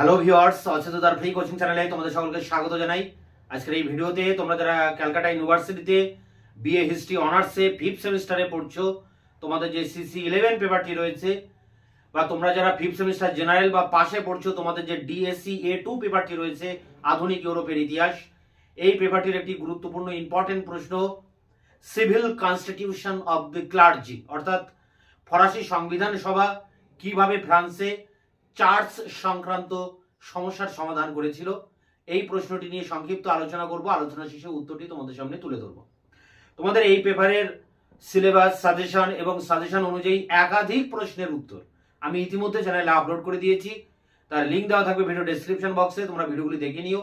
Hello viewers অচেততার free coaching চ্যানেলে তোমাদের সকলকে স্বাগত জানাই। আজকের এই ভিডিওতে তোমরা যারা ক্যালকাটা ইউনিভার্সিটিতে বিএ হিস্ট্রি অনার্সে ফিফথ সেমিস্টারে পড়ছো, তোমাদের যে সিসি ইলেভেন পেপারটি রয়েছে, বা তোমরা যারা ফিফথ সেমিস্টার জেনারেল বা পাশে পড়ছো, তোমাদের যে ডিএসসি এ টু পেপারটি রয়েছে, আধুনিক ইউরোপের ইতিহাস, এই পেপারটির একটি গুরুত্বপূর্ণ ইম্পর্টেন্ট প্রশ্ন civil constitution of the clergy অর্থাৎ ফরাসি সংবিধান সভা কীভাবে ফ্রান্সে চার্চ সংক্রান্ত সমস্যার সমাধান করেছিল। এই প্রশ্নটি নিয়ে সংক্ষিপ্ত আলোচনা করব। আলোচনা শেষে উত্তরটি তোমাদের সামনে তুলে ধরবো। তোমাদের এই পেপারের সিলেবাস সাজেশন এবং সাজেশন অনুযায়ী একাধিক প্রশ্নের উত্তর আমি ইতিমধ্যে চ্যানেলে আপলোড করে দিয়েছি। তার লিঙ্ক দেওয়া থাকবে ভিডিও ডেসক্রিপশন বক্সে তোমরা ভিডিওগুলি দেখে নিও।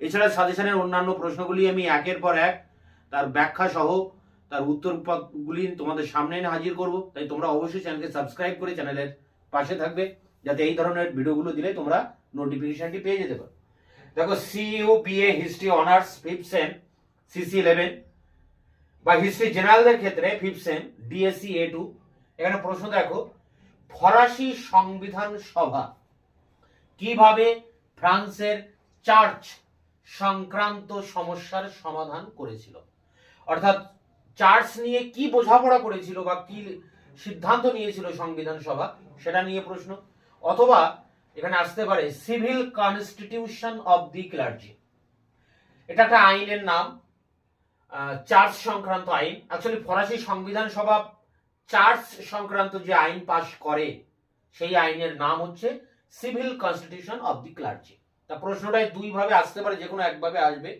এছাড়া সাজেশনের অন্যান্য প্রশ্নগুলি আমি একের পর এক, তার ব্যাখ্যা সহ, তার উত্তরগুলি তোমাদের সামনে এনে হাজির করব। তাই তোমরা অবশ্যই চ্যানেলকে সাবস্ক্রাইব করে চ্যানেলের পাশে থাকবে। যাতে এই ধরনের ভিডিওগুলো দিলে তোমরা নোটিফিকেশনটি পেয়ে যেতে পারো। দেখো CU BA history honours fifth sem CC eleven বা হিস্ট্রি জেনারেলদের ক্ষেত্রে fifth sem DSC A two এখানে প্রশ্ন দেখো, ফরাসি সংবিধান সভা কীভাবে ফ্রান্সের চার্চ সংক্রান্ত সমস্যার সমাধান করেছিল? অর্থাৎ চার্চ নিয়ে কি বোঝাপড়া করেছিল বা কি সিদ্ধান্ত নিয়েছিল সংবিধান সভা, সেটা নিয়ে প্রশ্ন। অথবা এখানে আসতে পারে civil constitution of the clergy. এটা একটা আইনের নাম চার্চ সংক্রান্ত আইন। অ্যাকচুয়ালি ফরাসি সংবিধান সভা চার্চ সংক্রান্ত যে আইন পাশ করে, সেই আইনের নাম হচ্ছে civil constitution of the clergy. তা প্রশ্নটাই দুই ভাবে আসতে পারে, যে কোনো একভাবে আসবে।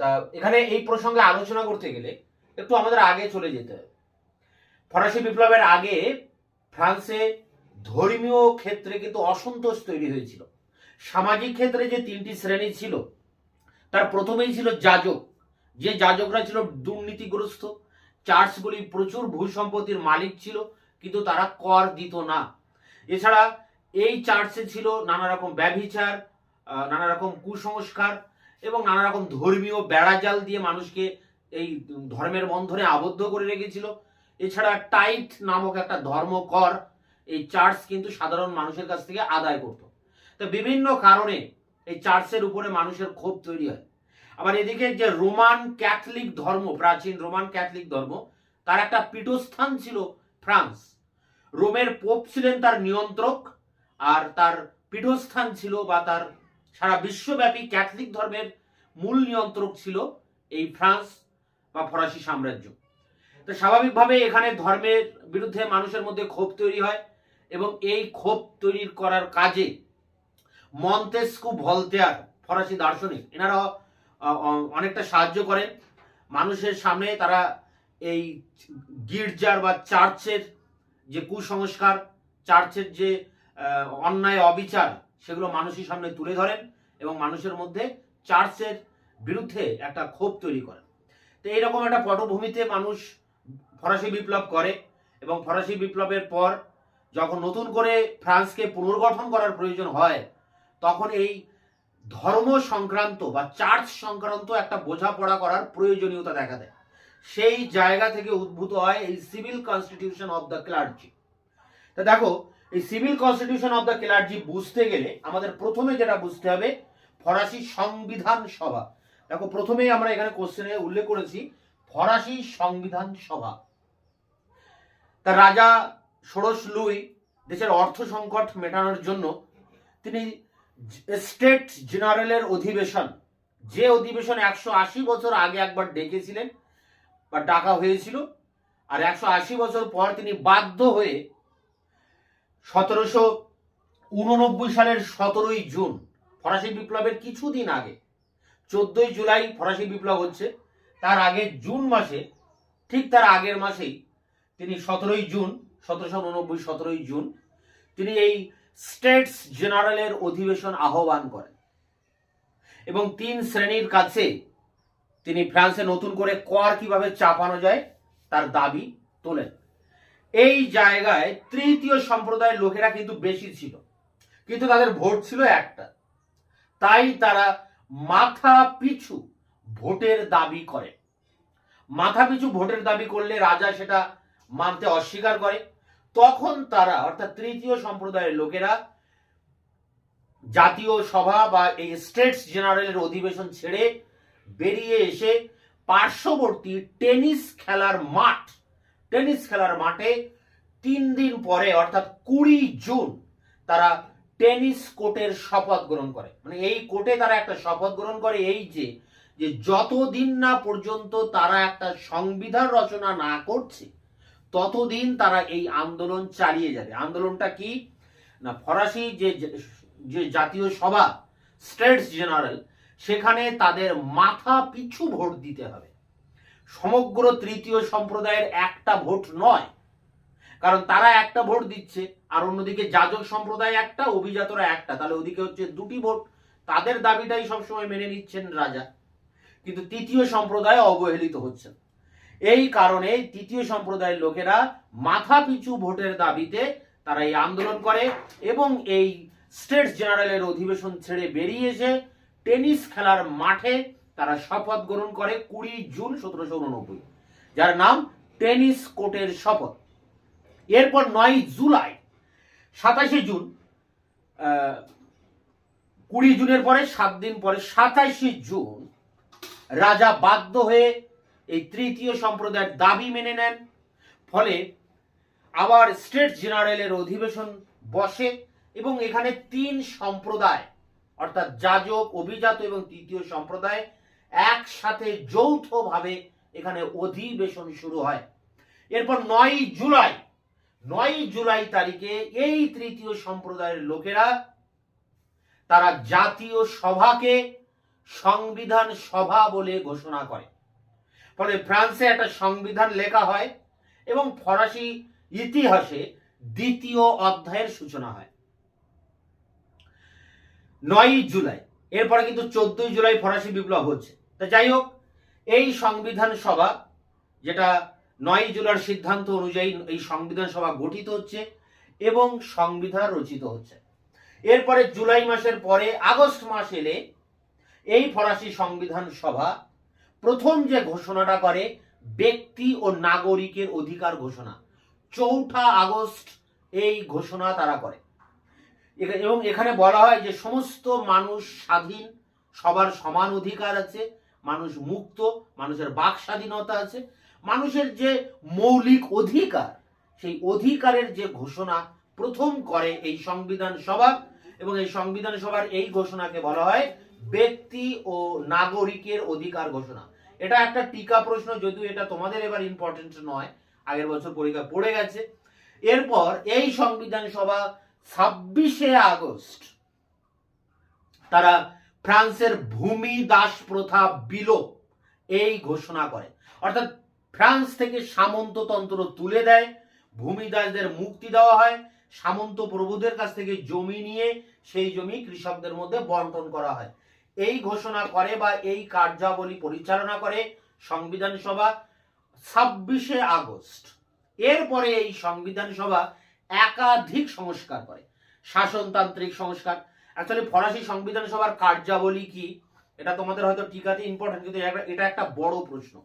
তা এখানে এই প্রসঙ্গে আলোচনা করতে গেলে একটু আমাদের আগে চলে যেতে হবে। ফরাসি বিপ্লবের আগে ফ্রান্সে ধর্মীয় ক্ষেত্রে কিন্তু অসন্তোষ তৈরি হয়েছিল। সামাজিক ক্ষেত্রে যে তিনটি শ্রেণি ছিল, তার প্রথমেই ছিল যাজক। যে যাজকরা ছিল দুর্নীতিগ্রস্ত, চার্চগুলি প্রচুর ভূ সম্পত্তির মালিক ছিল, কিন্তু তারা কর দিত না। এছাড়া এই চার্চে ছিল নানা রকম ব্যভিচার নানা রকম কুসংস্কার এবং নানা রকম ধর্মীয় বেড়াজাল দিয়ে মানুষকে এই ধর্মের বন্ধনে আবদ্ধ করে রেখেছিল। এছাড়া টাইট নামক একটা ধর্ম কর এই চার্চ কিন্তু সাধারণ মানুষের কাছ থেকে আদায় করত। তো বিভিন্ন কারণে এই চার্চের উপরে মানুষের ক্ষোভ তৈরি হয়। আবার এদিকে যে রোমান ক্যাথলিক ধর্ম, প্রাচীন রোমান ক্যাথলিক ধর্ম, তার একটা পীঠস্থান ছিল ফ্রান্স। রোমের পোপ ছিলেন তার নিয়ন্ত্রক, আর তার পীঠস্থান ছিল বা তার সারা বিশ্বব্যাপী ক্যাথলিক ধর্মের মূল নিয়ন্ত্রক ছিল এই ফ্রান্স বা ফরাসি সাম্রাজ্য। তো স্বাভাবিকভাবে এখানে ধর্মের বিরুদ্ধে মানুষের মধ্যে ক্ষোভ তৈরি হয়। এবং এই ক্ষোভ তৈরির করার কাজে মন্তেস্কু ভলতেয়ার, ফরাসি দার্শনিক এনারা অনেকটা সাহায্য করেন। মানুষের সামনে তারা এই গির্জার বা চার্চের যে কুসংস্কার, চার্চের যে অন্যায়, অবিচার, সেগুলো মানুষের সামনে তুলে ধরেন এবং মানুষের মধ্যে চার্চের বিরুদ্ধে একটা ক্ষোভ তৈরি করেন। তো এইরকম একটা পটভূমিতে মানুষ ফরাসি বিপ্লব করে এবং ফরাসি বিপ্লবের পর যখন নতুন করে ফ্রান্সকে পুনর্গঠন করার প্রয়োজন হয়, তখন এই ধর্ম সংক্রান্ত বা চার্চ সংক্রান্ত একটা বোঝাপড়া করার প্রয়োজনীয়তা দেখা দেয়। সেই জায়গা থেকে উদ্ভূত হয় এই civil constitution of the clergy. তা দেখো, এই civil constitution of the clergy বুঝতে গেলে আমাদের প্রথমে যেটা বুঝতে হবে, ফরাসি সংবিধান সভা। দেখো, প্রথমেই আমরা এখানে কোশ্চেনে উল্লেখ করেছি, ফরাসি সংবিধান সভা। তা রাজা ষোড়শ লুই দেশের অর্থ সংকট মেটানোর জন্য তিনি স্টেট জেনারেলের অধিবেশন, যে অধিবেশন একশো আশি বছর আগে একবার ডেকেছিলেন বা ডাকা হয়েছিল, আর একশো আশি বছর পর তিনি বাধ্য হয়ে সতেরোশো উননব্বই সালের সতেরোই জুন, ফরাসি বিপ্লবের কিছুদিন আগে, চোদ্দই জুলাই ফরাসি বিপ্লব হচ্ছে, তার আগে জুন মাসে, ঠিক তার আগের মাসেই তিনি সতেরোই জুন সতেরোশো উননব্বই, সতেরোই জুন, তিনি এই স্টেটস জেনারেলের অধিবেশন আহ্বান করেন। এবং তিন শ্রেণির কাছে তিনি ফ্রান্সে নতুন করে কর কীভাবে চাপানো যায়, তার দাবি তোলেন। এই জায়গায় তৃতীয় সম্প্রদায়ের লোকেরা কিন্তু বেশি ছিল, কিন্তু তাদের ভোট ছিল একটা। তাই তারা মাথা পিছু ভোটের দাবি করে মাথা পিছু ভোটের দাবি করলে রাজা সেটা মানতে অস্বীকার করে, তখন তারা, অর্থাৎ তৃতীয় সম্প্রদায়ের লোকেরা জাতীয় সভা বা এই স্টেটস জেনারেলের অধিবেশন ছেড়ে বেরিয়ে এসে পার্শ্ববর্তী টেনিস খেলার মাঠ, টেনিস খেলার মাঠে তিন দিন পরে, অর্থাৎ কুড়ি জুন, তারা টেনিস কোর্টের শপথ গ্রহণ করে। মানে এই কোর্টে তারা একটা শপথ গ্রহণ করে এই যে যে যতদিন না পর্যন্ত তারা একটা সংবিধান রচনা না করছে ততদিন তারা এই আন্দোলন চালিয়ে যাবে। আন্দোলনটা কি? না, ফরাসি যে যে জাতীয় সভা স্টেটস জেনারেল সেখানে তাদের মাথা পিছু ভোট দিতে হবে। সমগ্র তৃতীয় সম্প্রদায়ের একটা ভোট নয়। কারণ তারা একটা ভোট দিচ্ছে, আর অন্যদিকে যাজক সম্প্রদায় একটা, অভিজাতরা একটা। তাহলে ওদিকে হচ্ছে দুটি ভোট। তাদের দাবিটাই সবসময় মেনে নিচ্ছেন রাজা। কিন্তু তৃতীয় সম্প্রদায় অবহেলিত হচ্ছেন এই কারণে তৃতীয় সম্প্রদায়ের লোকেরা মাথা পিছু ভোটের দাবিতে তারা এই আন্দোলন করে এবং এই স্টেটস জেনারেলের অধিবেশন ছেড়ে বেরিয়ে এসে টেনিস খেলার মাঠে তারা শপথ গ্রহণ করে কুড়ি জুন সতেরোশো উননব্বই, যার নাম টেনিস কোর্টের শপথ। এরপর নয় জুলাই, সাতাশে জুন কুড়ি জুনের পরে, সাত দিন পরে, সাতাশে জুন রাজা বাধ্য হয়ে এই তৃতীয় সম্প্রদায়ের দাবি মেনে নেন। ফলে আবার স্টেট জেনারেলের অধিবেশন বসে এবং এখানে তিন সম্প্রদায়, অর্থাৎ যাজক, অভিজাত এবং তৃতীয় সম্প্রদায় একসাথে যৌথভাবে এখানে অধিবেশন শুরু হয়। এরপর নয় জুলাই নয় জুলাই তারিখে এই তৃতীয় সম্প্রদায়ের লোকেরা তারা জাতীয় সভাকে সংবিধান সভা বলে ঘোষণা করে। ফলে ফ্রান্সে একটা সংবিধান লেখা হয় এবং ফরাসি ইতিহাসে দ্বিতীয় অধ্যায়ের সূচনা হয়। নয়ই জুলাই, এরপরে কিন্তু চোদ্দই জুলাই ফরাসি বিপ্লব হচ্ছে। তা যাই হোক, এই সংবিধান সভা, যেটা নয় জুলাইয়ের সিদ্ধান্ত অনুযায়ী এই সংবিধান সভা গঠিত হচ্ছে এবং সংবিধান রচিত হচ্ছে। এরপরে জুলাই মাসের পরে আগস্ট মাস এলে এই ফরাসি সংবিধান সভা প্রথম যে ঘোষণাটা করে ব্যক্তি ও নাগরিকের অধিকার ঘোষণা, চৌঠা আগস্ট এই ঘোষণা তারা করে। এবং এখানে বলা হয় যে সমস্ত মানুষ স্বাধীন, সবার সমান অধিকার আছে, মানুষ মুক্ত, মানুষের বাক স্বাধীনতা আছে, মানুষের যে মৌলিক অধিকার, সেই অধিকারের যে ঘোষণা প্রথম করে এই সংবিধান সভা এবং এই সংবিধান সভার এই ঘোষণাকে বলা হয় ব্যক্তি ও নাগরিকের অধিকার ঘোষণা। এটা একটা টিকা প্রশ্ন, যদিও এটা তোমাদের এবার ইম্পর্টেন্ট নয়, আগের বছর পরীক্ষা পড়ে গেছে। এরপর এই সংবিধান সভা ছাব্বিশে আগস্ট, তারা ফ্রান্সের ভূমি দাস প্রথা বিলোপ এই ঘোষণা করে। অর্থাৎ ফ্রান্স থেকে সামন্ততন্ত্র তুলে দেয় ভূমিদাসদের মুক্তি দেওয়া হয়, সামন্ত প্রভুদের কাছ থেকে জমি নিয়ে সেই জমি কৃষকদের মধ্যে বন্টন করা হয়। এই ঘোষণা করে বা এই কার্যাবলী পরিচালনা করে সংবিধান সভা ছাব্বিশে আগস্ট। এরপরে এই সংবিধান সভা একাধিক সংস্কার করে। শাসনতান্ত্রিক সংস্কার। অ্যাকচুয়ালি ফরাসি সংবিধান সভার কার্যাবলী কি? এটা তোমাদের হয়তো টিকাতে ইম্পর্টেন্ট কিন্তু এটা- একটা বড় প্রশ্ন।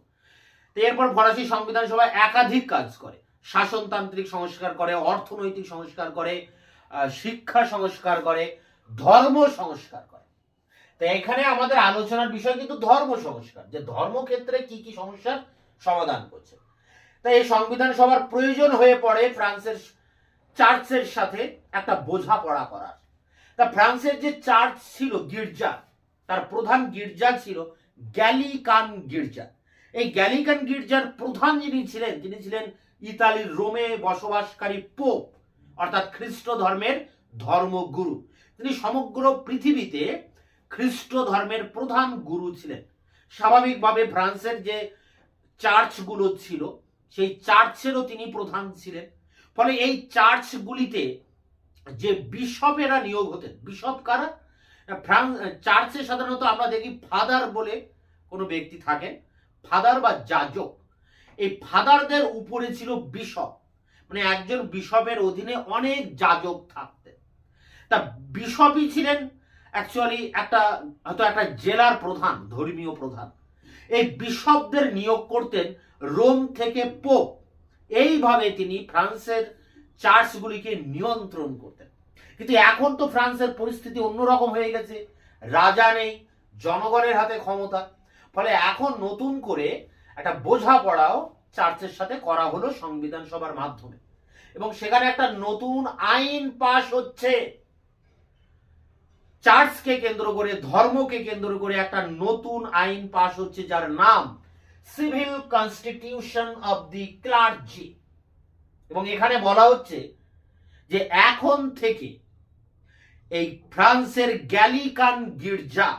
তো এরপর ফরাসি সংবিধান সভা একাধিক কাজ করে। শাসনতান্ত্রিক সংস্কার করে, অর্থনৈতিক সংস্কার করে শিক্ষা সংস্কার করে, ধর্ম সংস্কার করে। তো এখানে আমাদের আলোচনার বিষয় কিন্তু ধর্ম সংস্কার। যে ধর্মক্ষেত্রে কি কি সমস্যার সমাধান করছে। তাই এই সংবিধান সভার প্রয়োজন হয়ে পড়ে ফ্রান্সের চার্চের সাথে একটা বোঝাপড়া করার। তা ফ্রান্সের যে চার্চ ছিল গির্জা, তার প্রধান গির্জা ছিল গ্যালিকান গির্জা। এই গ্যালিকান গির্জার প্রধান যিনি ছিলেন, তিনি ছিলেন ইতালির রোমে বসবাসকারী পোপ, অর্থাৎ খ্রিস্ট ধর্মের ধর্মগুরু। তিনি সমগ্র পৃথিবীতে খ্রিস্ট ধর্মের প্রধান গুরু ছিলেন। স্বাভাবিকভাবে ফ্রান্সের যে চার্চগুলো ছিল, সেই চার্চেরও তিনি প্রধান ছিলেন। ফলে এই চার্চগুলিতে যে বিশপেরা নিয়োগ হতেন, বিশপ কারা? ফ্রান্স, চার্চে সাধারণত আমরা দেখি ফাদার বলে কোনো ব্যক্তি থাকেন, ফাদার বা যাজক। এই ফাদারদের উপরে ছিল বিশপ। মানে একজন বিশপের অধীনে অনেক যাজক থাকতেন। তা বিশপই ছিলেন অ্যাকচুয়ালি একটা, হয়তো একটা জেলার প্রধান, ধর্মীয় প্রধান। এই বিশপদের নিয়োগ করতেন রোম থেকে পোপ। এইভাবে তিনি ফ্রান্সের চার্চগুলিকে নিয়ন্ত্রণ করতেন। কিন্তু এখন তো ফ্রান্সের পরিস্থিতি অন্যরকম হয়ে গেছে। রাজা নেই, জনগণের হাতে ক্ষমতা। ফলে এখন নতুন করে একটা বোঝাপড়াও চার্চের সাথে করা হলো সংবিধান সভার মাধ্যমে। এবং সেখানে একটা নতুন আইন পাশ হচ্ছে। চার্চকে কেন্দ্র করে, ধর্মকে কেন্দ্র করে একটা নতুন আইন পাশ হচ্ছে যার নাম civil constitution of the clergy. এবং এখানে বলা হচ্ছে যে এখন থেকে এই ফ্রান্সের গ্যালিকান গির্জা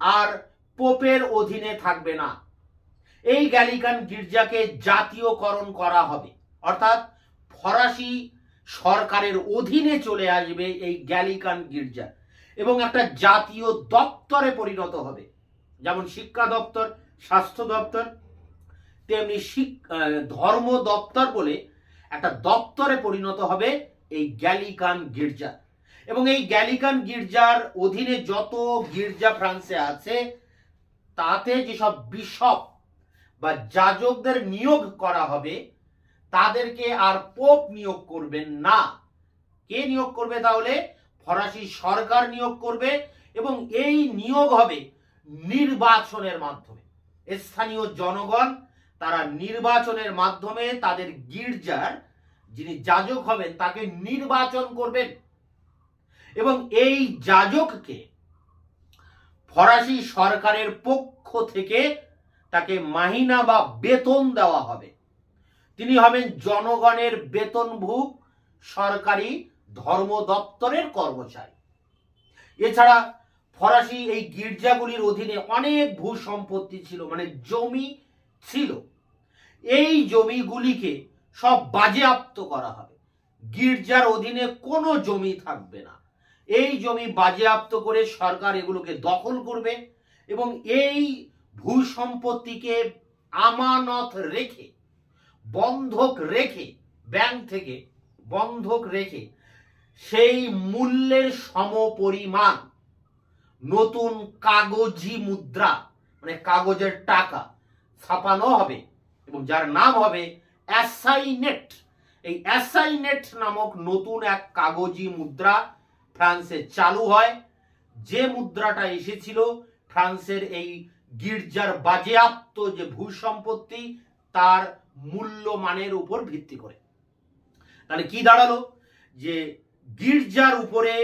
আর পোপের অধীনে থাকবে না। এই গ্যালিকান গির্জাকে জাতীয়করণ করা হবে। অর্থাৎ ফরাসি সরকারের অধীনে চলে আসবে এই গ্যালিকান গির্জা। এবং একটা জাতীয় দপ্তরে পরিণত হবে। যেমন শিক্ষা দপ্তর, স্বাস্থ্য দপ্তর, তেমনি ধর্ম দপ্তর বলে একটা দপ্তরে পরিণত হবে এই গ্যালিকান গির্জা। এবং এই গ্যালিকান গির্জার অধীনে যত গির্জা ফ্রান্সে আছে, তাতে যেসব বিশপ বা যাজকদের নিয়োগ করা হবে, তাদেরকে আর পোপ নিয়োগ করবেন না। কে নিয়োগ করবে তাহলে? ফরাসি সরকার নিয়োগ করবে এবং এই নিয়োগ হবে নির্বাচনের মাধ্যমে। স্থানীয় জনগণ তারা নির্বাচনের মাধ্যমে তাদের গির্জার যিনি যাজক হবেন তাকে নির্বাচন করবেন এবং এই যাজককে ফরাসি সরকারের পক্ষ থেকে তাকে মাহিনা বা বেতন দেওয়া হবে। তিনি হবেন জনগণের বেতনভুক সরকারি ধর্ম দপ্তরের কর্মচারী। এছাড়া ফরাসি এই গির্জাগুলির অধীনে অনেক ভূ সম্পত্তি ছিল মানে জমি ছিল। এই জমিগুলিকে সব বাজেয়াপ্ত করা হবে। গির্জার অধীনে কোনো জমি থাকবে না। এই জমি বাজেয়াপ্ত করে সরকার এগুলোকে দখল করবে এবং এই ভূ সম্পত্তিকে আমানত রেখে, বন্ধক রেখে, ব্যাংক থেকে বন্ধক রেখে সেই মূল্যের সমপরিমাণ। নতুন কাগজি মুদ্রা মানে কাগজের টাকা, ছাপানো হবে এবং যার নাম হবে অ্যাসাইনেট। এই অ্যাসাইনেট নামক নতুন এক কাগজি মুদ্রা ফ্রান্সে চালু হয়। যে মুদ্রাটা এসেছিল ফ্রান্সের এই গির্জার বাজেয়াপ্ত যে ভূ সম্পত্তি তার মূল্যমানের উপর ভিত্তি করে। তাহলে কি দাঁড়াল? যে গির্জার উপরে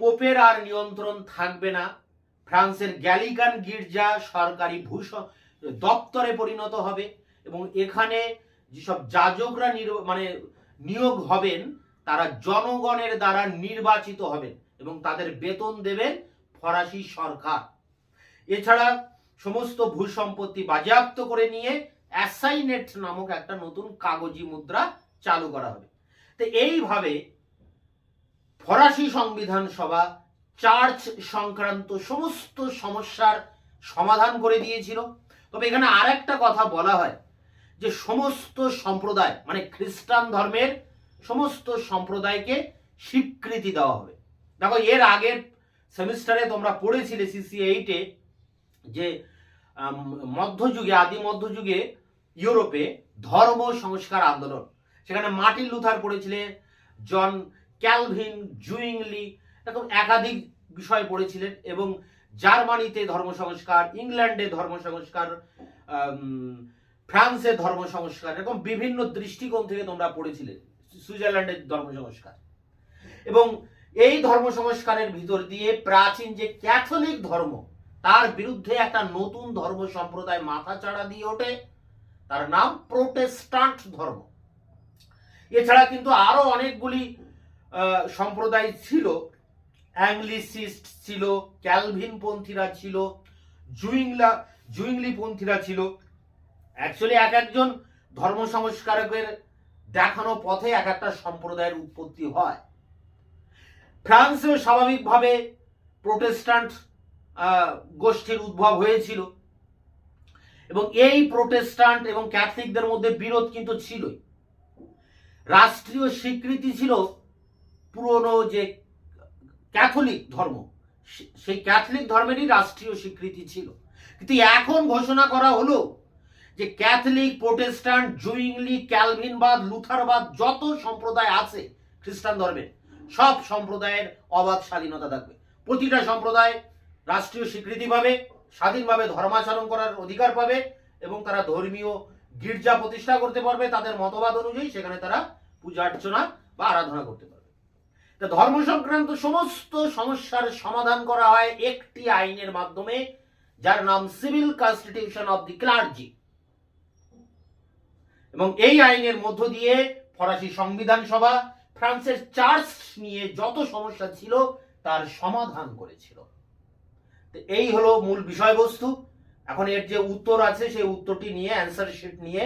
পোপের আর নিয়ন্ত্রণ থাকবে না। ফ্রান্সের গ্যালিকান গির্জা সরকারি ভূ দপ্তরে পরিণত হবে এবং এখানে যেসব যাজকরা মানে নিয়োগ হবেন, তারা জনগণের দ্বারা নির্বাচিত হবেন এবং তাদের বেতন দেবেন ফরাসি সরকার। এছাড়া সমস্ত ভূ সম্পত্তি বাজেয়াপ্ত করে নিয়ে অ্যাসাইনেট নামক একটা নতুন কাগজি মুদ্রা চালু করা হবে। তো এইভাবে ফরাসি সংবিধান সভা চার্চ সংক্রান্ত সমস্ত সমস্যার সমাধান করে দিয়েছিল। তবে এখানে আরেকটা কথা বলা হয় যে সমস্ত সম্প্রদায় মানে খ্রিস্টান ধর্মের সমস্ত সম্প্রদায়কে স্বীকৃতি দেওয়া হবে। দেখো, এর আগের সেমিস্টারে তোমরা পড়েছিলে সিসি এইটে যে মধ্যযুগে, আদি মধ্যযুগে ইউরোপে ধর্ম সংস্কার আন্দোলন। সেখানে মার্টিন লুথার পড়েছিলেন, জন ক্যালভিন জুইংলি এরকম একাধিক বিষয় পড়েছিলেন এবং জার্মানিতে ধর্ম সংস্কার ইংল্যান্ডে ধর্ম সংস্কার ফ্রান্সে ধর্ম সংস্কার এরকম বিভিন্ন দৃষ্টিকোণ থেকে তোমরা পড়েছিলে, সুইজারল্যান্ডের ধর্ম সংস্কার এবং এই ধর্ম সংস্কারের ভিতর দিয়ে প্রাচীন যে ক্যাথলিক ধর্ম, তার বিরুদ্ধে একটা নতুন ধর্ম সম্প্রদায় মাথা চাড়া দিয়ে ওঠে, তার নাম প্রোটেস্টান্ট ধর্ম। এছাড়া কিন্তু আরও অনেকগুলি সম্প্রদায় ছিল অ্যাংলিসিস্ট ছিল ক্যালভিন পন্থীরা ছিল, জুইংলা জুইংলি পন্থীরা ছিল। অ্যাকচুয়ালি এক একজন ধর্ম সংস্কারকের দেখানো পথে এক একটা সম্প্রদায়ের উৎপত্তি হয়। ফ্রান্সেও স্বাভাবিকভাবে প্রোটেস্ট্যান্ট গোষ্ঠীর উদ্ভব হয়েছিল। এবং এই প্রোটেস্ট্যান্ট এবং ক্যাথলিকদের মধ্যে বিরোধ কিন্তু ছিলই। রাষ্ট্রীয় স্বীকৃতি ছিল পুরনো যে ক্যাথলিক ধর্ম সেই ক্যাথলিক ধর্মেরই রাষ্ট্রীয় স্বীকৃতি ছিল। কিন্তু এখন ঘোষণা করা হলো যে ক্যাথলিক প্রোটেস্ট্যান্ট জুইংলি, ক্যালভিনবাদ, লুথারবাদ যত সম্প্রদায় আছে খ্রিস্টান ধর্মের সব সম্প্রদায়ের অবাধ স্বাধীনতা থাকবে। প্রতিটা সম্প্রদায় রাষ্ট্রীয় স্বীকৃতি পাবে, স্বাধীনভাবে ধর্মাচরণ করার অধিকার পাবে এবং তারা ধর্মীয় গির্জা প্রতিষ্ঠা করতে পারবে। তাদের মতবাদ অনুযায়ী সেখানে তারা পূজা অর্চনা বা আরাধনা করতে পারবে। তা ধর্ম সংক্রান্ত সমস্ত সমস্যার সমাধান করা হয় একটি আইনের মাধ্যমে, যার নাম civil constitution of the clergy. এবং এই আইনের মধ্য দিয়ে ফরাসি সংবিধান সভা ফ্রান্সের চার্চ নিয়ে যত সমস্যা ছিল, তার সমাধান করেছিল। এই হলো মূল বিষয়বস্তু। এখন এর যে উত্তর আছে, সেই উত্তরটি নিয়ে অ্যান্সার শিট নিয়ে,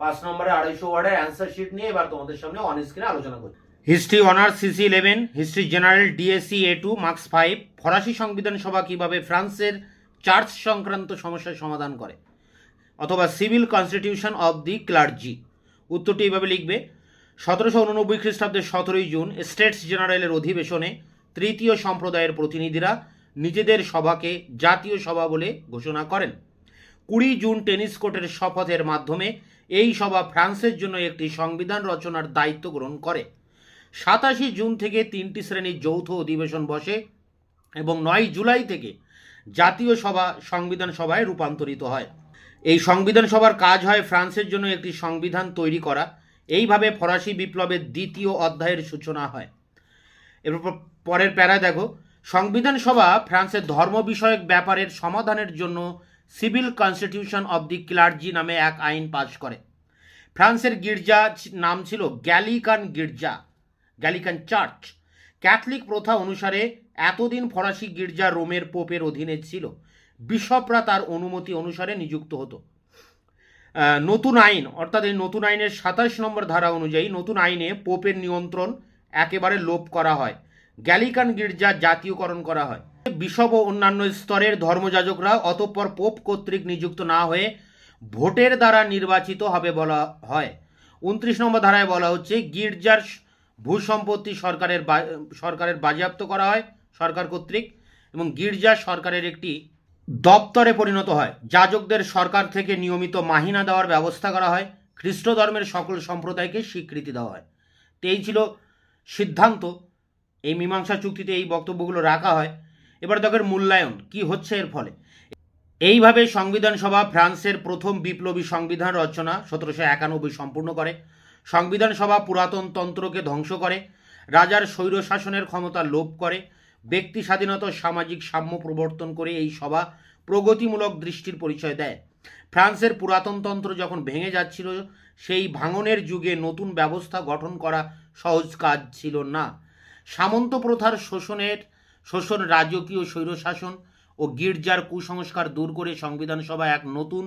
পাঁচ নম্বরে আড়াইশো ওয়ার্ডের অ্যান্সার শিট নিয়ে এবার তোমাদের সামনে অন স্ক্রিনে আলোচনা করি history honours CC eleven, history general DSC A two, marks five, ফরাসি সংবিধান সভা কীভাবে ফ্রান্সের চার্চ সংক্রান্ত সমস্যার সমাধান করে? অথবা civil constitution of the clergy. উত্তরটি এইভাবে লিখবে, সতেরোশো উননব্বই খ্রিস্টাব্দের সতেরোই জুন স্টেটস জেনারেলের অধিবেশনে তৃতীয় সম্প্রদায়ের প্রতিনিধিরা নিজেদের সভাকে জাতীয় সভা বলে ঘোষণা করেন। কুড়ি জুন টেনিস কোর্টের শপথের মাধ্যমে এই সভা ফ্রান্সের জন্য একটি সংবিধান রচনার দায়িত্ব গ্রহণ করে। সাতাশি জুন থেকে তিনটি শ্রেণির যৌথ অধিবেশন বসে এবং নয় জুলাই থেকে জাতীয় সভা সংবিধান সভায় রূপান্তরিত হয়। এই সংবিধান সভার কাজ হয় ফ্রান্সের জন্য একটি সংবিধান তৈরি করা। এইভাবে ফরাসি বিপ্লবের দ্বিতীয় অধ্যায়ের সূচনা হয়। এরপর পরের প্যারা দেখো। সংবিধান সভা ফ্রান্সের ধর্ম বিষয়ক ব্যাপারের সমাধানের জন্য civil constitution of the clergy নামে এক আইন পাশ করে। ফ্রান্সের গির্জা নাম ছিল গ্যালিকান গির্জা। গ্যালিকান চার্চ। ক্যাথলিক প্রথা অনুসারে এতদিন ফরাসি গির্জা রোমের পোপের অধীনে ছিল। বিশপরা তার অনুমতি অনুসারে নিযুক্ত হতো। নতুন আইন, অর্থাৎ এই নতুন আইনের সাতাশ নম্বর ধারা অনুযায়ী নতুন আইনে পোপের নিয়ন্ত্রণ একেবারে লোপ করা হয়। গ্যালিকান গির্জা জাতীয়করণ করা হয়। বিশপ ও অন্যান্য স্তরের ধর্মযাজকরা অতঃপর পোপ কর্তৃক নিযুক্ত না হয়ে ভোটের দ্বারা নির্বাচিত হবে বলা হয়। উনত্রিশ নম্বর ধারায় বলা হচ্ছে, গির্জার ভূসম্পত্তি সরকারের বা- সরকারের বাজেয়াপ্ত করা হয় সরকার কর্তৃক এবং গির্জা সরকারের একটি দপ্তরে পরিণত হয়। যাজকদের সরকার থেকে নিয়মিত মাহিনা দেওয়ার ব্যবস্থা করা হয়। খ্রিস্ট ধর্মের সকল সম্প্রদায়কে স্বীকৃতি দেওয়া হয়। তো এই ছিল সিদ্ধান্ত। এই মীমাংসা চুক্তিতে এই বক্তব্যগুলো রাখা হয়। এবার দেখেন মূল্যায়ন, কি হচ্ছে এর ফলে? এইভাবে সংবিধান সভা ফ্রান্সের প্রথম বিপ্লবী সংবিধান রচনা সতেরোশো একানব্বই সম্পূর্ণ করে। সংবিধান সভা পুরাতন তন্ত্রকে ধ্বংস করে, রাজার স্বৈরশাসনের ক্ষমতা লোপ করে, ব্যক্তি স্বাধীনতা সামাজিক সাম্য প্রবর্তন করে এই সভা প্রগতিমূলক দৃষ্টির পরিচয় দেয়। ফ্রান্সের পুরাতন তন্ত্র যখন ভেঙে যাচ্ছিল, সেই ভাঙনের যুগে নতুন ব্যবস্থা গঠন করা সহজ কাজ ছিল না। সামন্ত প্রথার শোষণের, শোষণ রাজকীয় স্বৈরশাসন ও গির্জার কুসংস্কার দূর করে সংবিধান সভা এক নতুন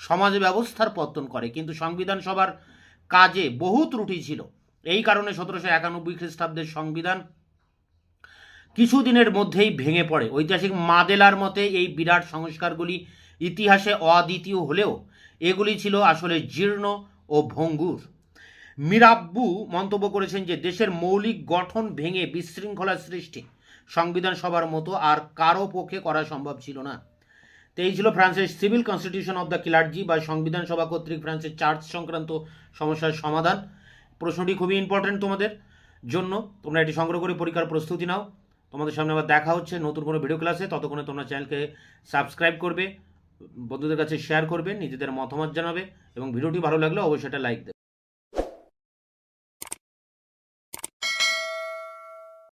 সমাজ ব্যবস্থার পত্তন করে। কিন্তু সংবিধান সভার কাজে বহু ত্রুটি ছিল। এই কারণে সতেরোশো একানব্বই খ্রিস্টাব্দের সংবিধান কিছুদিনের মধ্যেই ভেঙে পড়ে। ঐতিহাসিক মাদেলার মতে এই বিরাট সংস্কারগুলি ইতিহাসে অদ্বিতীয় হলেও এগুলি ছিল আসলে জীর্ণ ও ভঙ্গুর। মিরাব্বু মন্তব্য করেছেন যে, দেশের মৌলিক গঠন ভেঙে বিশৃঙ্খলা সৃষ্টি সংবিধান সভার মতো আর কারও পক্ষে করা সম্ভব ছিল না। তো এই ছিল ফ্রান্সের civil constitution of the clergy বা সংবিধান সভা কর্তৃক ফ্রান্সের চার্চ সংক্রান্ত সমস্যার সমাধান। প্রশ্নটি খুবই ইম্পর্টেন্ট তোমাদের জন্য। তোমরা এটি সংগ্রহ করে পরীক্ষার প্রস্তুতি নাও। তোমাদের সামনে আবার দেখা হচ্ছে নতুন কোনো ভিডিও ক্লাসে ততক্ষণে তোমরা চ্যানেলকে সাবস্ক্রাইব করবে, বন্ধুদের কাছে শেয়ার করবে, নিজেদের মতামত জানাবে এবং ভিডিওটি ভালো লাগলে অবশ্যই এটা লাইক দেবে।